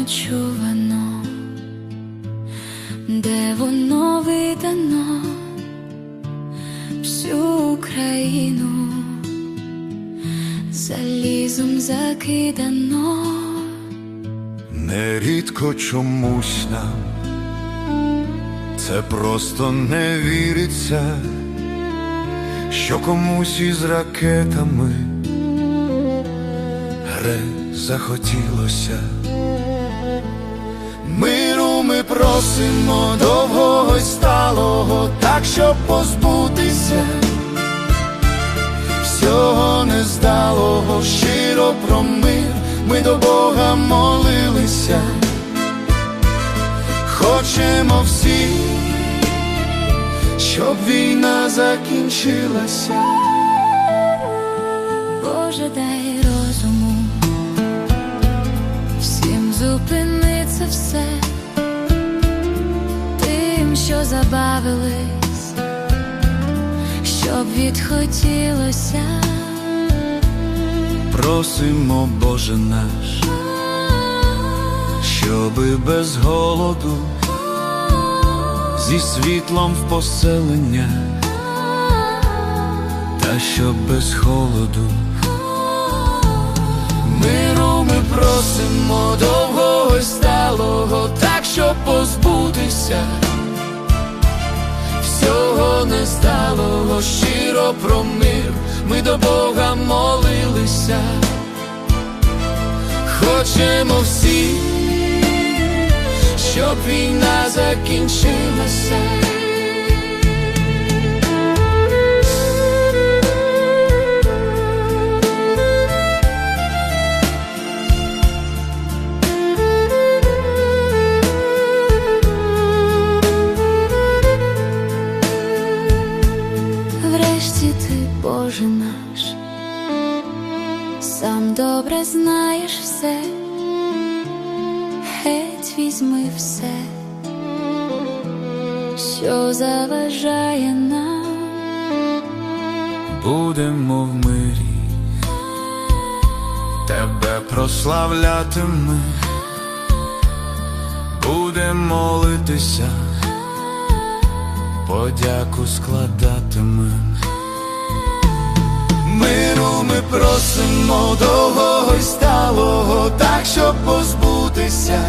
нечувано, де воно видано всю Україну залізом закидано. Нерідко чомусь нам це просто не віриться, що комусь із ракетами гре захотілося. Миру ми просимо довгого й сталого, так щоб позбутися всього нездалого, щиро про мир, ми до Бога молилися, хочемо всі, щоб війна закінчилася. Боже, дай розуму, всім зупиниться все, що забавились, щоб відхотілося. Просимо, Боже наш, щоби без голоду, зі світлом в поселення, та щоб без холоду. Миру ми просимо довгого й сталого, так щоб позбутися всього стало щиро про мир, ми до Бога молилися, хочемо всі, щоб війна закінчилася. Боже наш, сам добре знаєш все, геть візьми все, що заважає нам, Будемо в мирі, тебе прославлятиме, будемо молитися, подяку складатиме. Просимо довгого й сталого, так щоб позбутися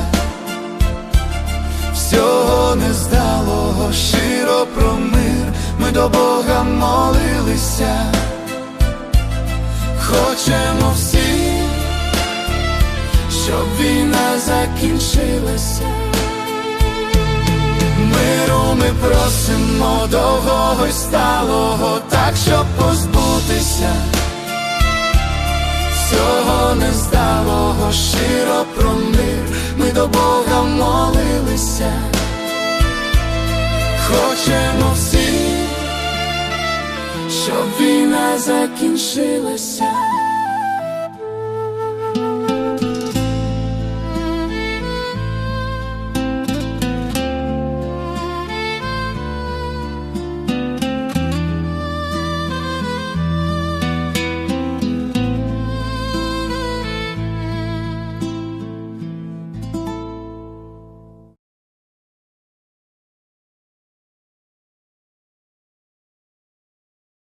всього нездалого, щиро про мир, ми до Бога молилися, хочемо всі, щоб війна закінчилася. Миру ми просимо довгого й сталого, так щоб позбутися всього нездалого, щиро про мир, ми до Бога молилися, хочемо всі, щоб війна закінчилася.